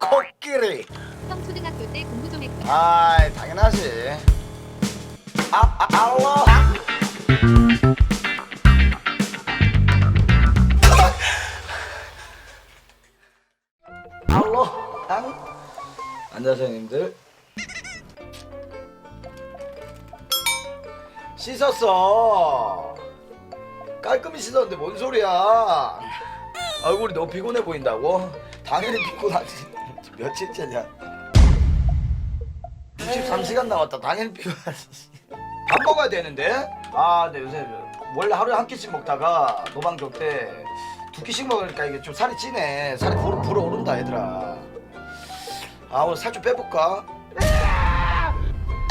코끼리. 형 초등학교 때 공부 좀 했구나. 아 당연하지. 아, 아 알로. 알로 앙 안녕하세요 형님들. 씻었어. 깔끔히 씻었는데 뭔 소리야 얼굴이 너무 피곤해 보인다고? 당연히 피곤하지. 며칠째냐 63시간 남았다. 당연히 피곤하지. 밥 먹어야 되는데? 아 근데 요새 원래 하루에 한 끼씩 먹다가 노방종 때두 끼씩 먹으니까 이게 좀 살이 찌네. 살이 불어, 불어오른다 얘들아. 아 오늘 살 좀 빼볼까?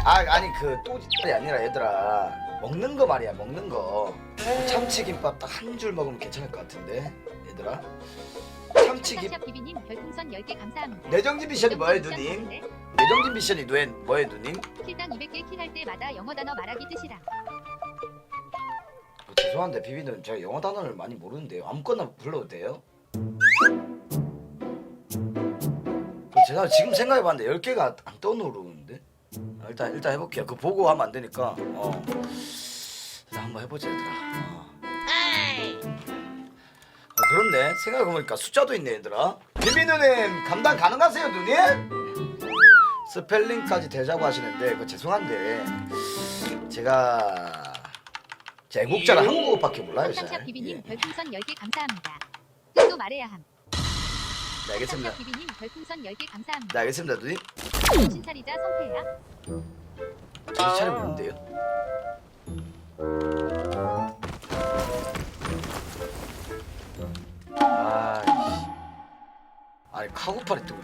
아 아니 그 또지이 아니라 얘들아. 먹는 거 말이야 먹는 거. 참치김밥 딱 한 줄 먹으면 괜찮을 것 같은데 얘들아 참치김 비비님 별풍선 10개 감사합니다. 내정진 미션이 뭐예요 누님? 내정진 미션이 누에, 뭐예요 누님? 킬당 200개 킬할 때마다 영어 단어 말하기 뜻이랑. 어, 죄송한데 비비는 제가 영어 단어를 많이 모르는데요 아무거나 불러도 돼요? 어, 제가 지금 생각해봤는데 10개가 안 떠오르는데 아, 일단 일단 해볼게요 그거 보고 하면 안 되니까 어 일단 한번 해보자 얘들아 어. 어, 그렇네 생각해보니까 숫자도 있네 얘들아 비비 누님 감당 가능하세요 누님? 스펠링까지 대자고 하시는데 그거 죄송한데 제가 제 애국자를 한국어밖에 몰라요 잘 샵샵 비비님 예. 별풍선 10개 감사합니다. 뜻도 말해야 함. 네 알겠습니다 비비님 별풍선 10개 감사합니다. 네 알겠습니다 누님 정신 차리자 성태야. 정신 차려 보는데요 아니 카고팔이 뜨고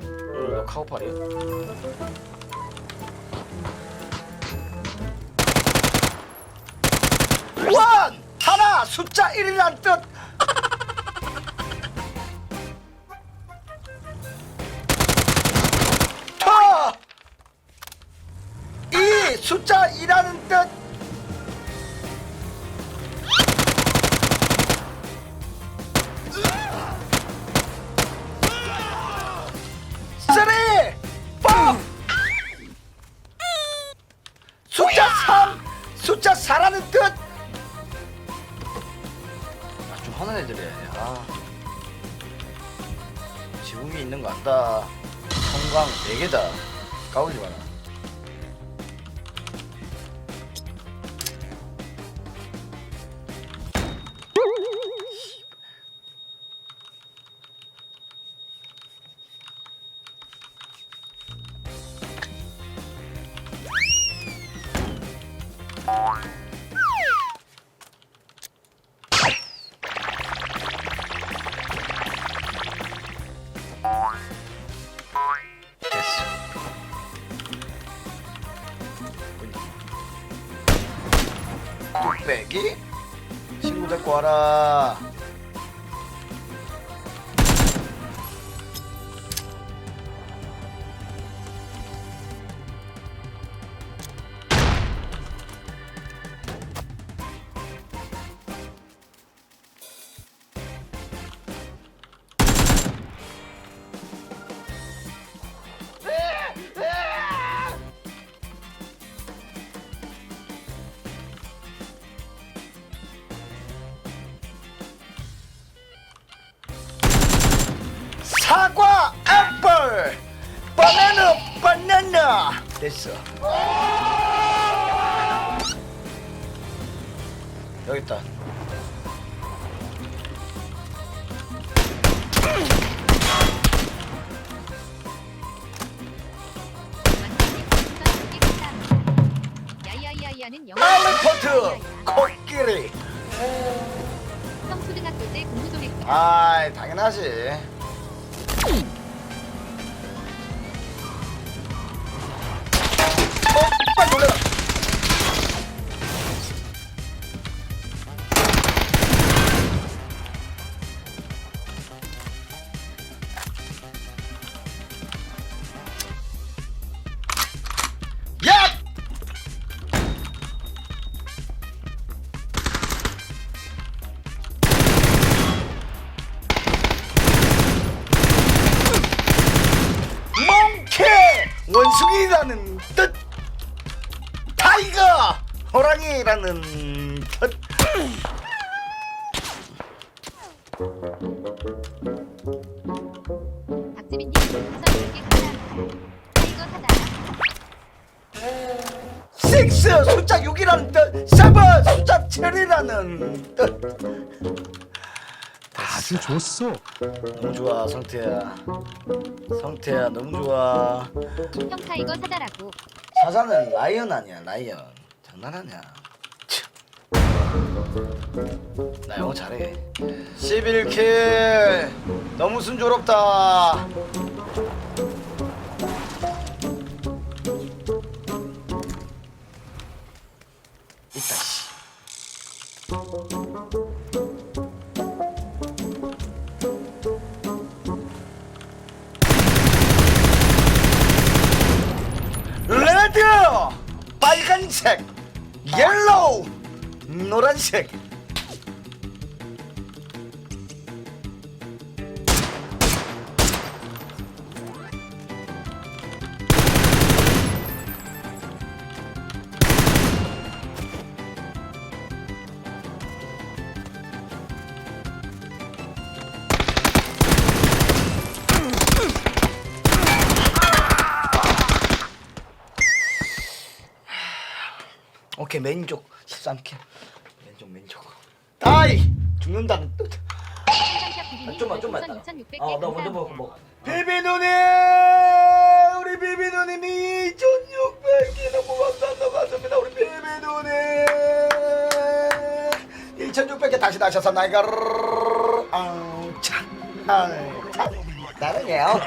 이거 카고팔이야? 원! 하나! 숫자 1이란 뜻! 숫자 2라는 뜻! 4라는 뜻! 아, 좀 하는 애들이야. 아. 지붕이 있는 거 안다. 성광 4개다. 까불지 마라. 뚝배기? 친구 데리고 와라. 사과, 애플, 바나나, 바나나. 됐어. 여기 있다. 완전히 별풍선 10개 감사합니다. 야야야야는 영어 알리포트, 코끼리. 형 초등학교 때 공부 좀 했구나. 아, 당연하지. 원숭이라는 뜻. 타이거! 호랑이라는 뜻. 박지민님 다섯 개 감사합니다. 이거 사다. 식스 숫자 6이라는 뜻. 세븐 숫자 7이라는 뜻 아주 좋소. 너무 좋아 성태야. 성태야 너무 좋아. 형 타이거 사다라고. 사자는 라이언 아니야 라이언. 장난하냐 참. 나 영어 잘해. 11킬. 너무 순조롭다 빨간색 옐로우 노란색 오케이 맨족 13킬 맨족 맨족 다이 죽는다는 아, 좀만, 좀만 별풍선 있다. 2,600개 아, 나 먼저 먹어. 비비 누님! 우리 비비 누님이 2,600개 너무 감사합니다. 감사합니다. 우리 비비 누님! 2,600개 다시 나셔서 나이가 아우 참, 아우 참, 나는요.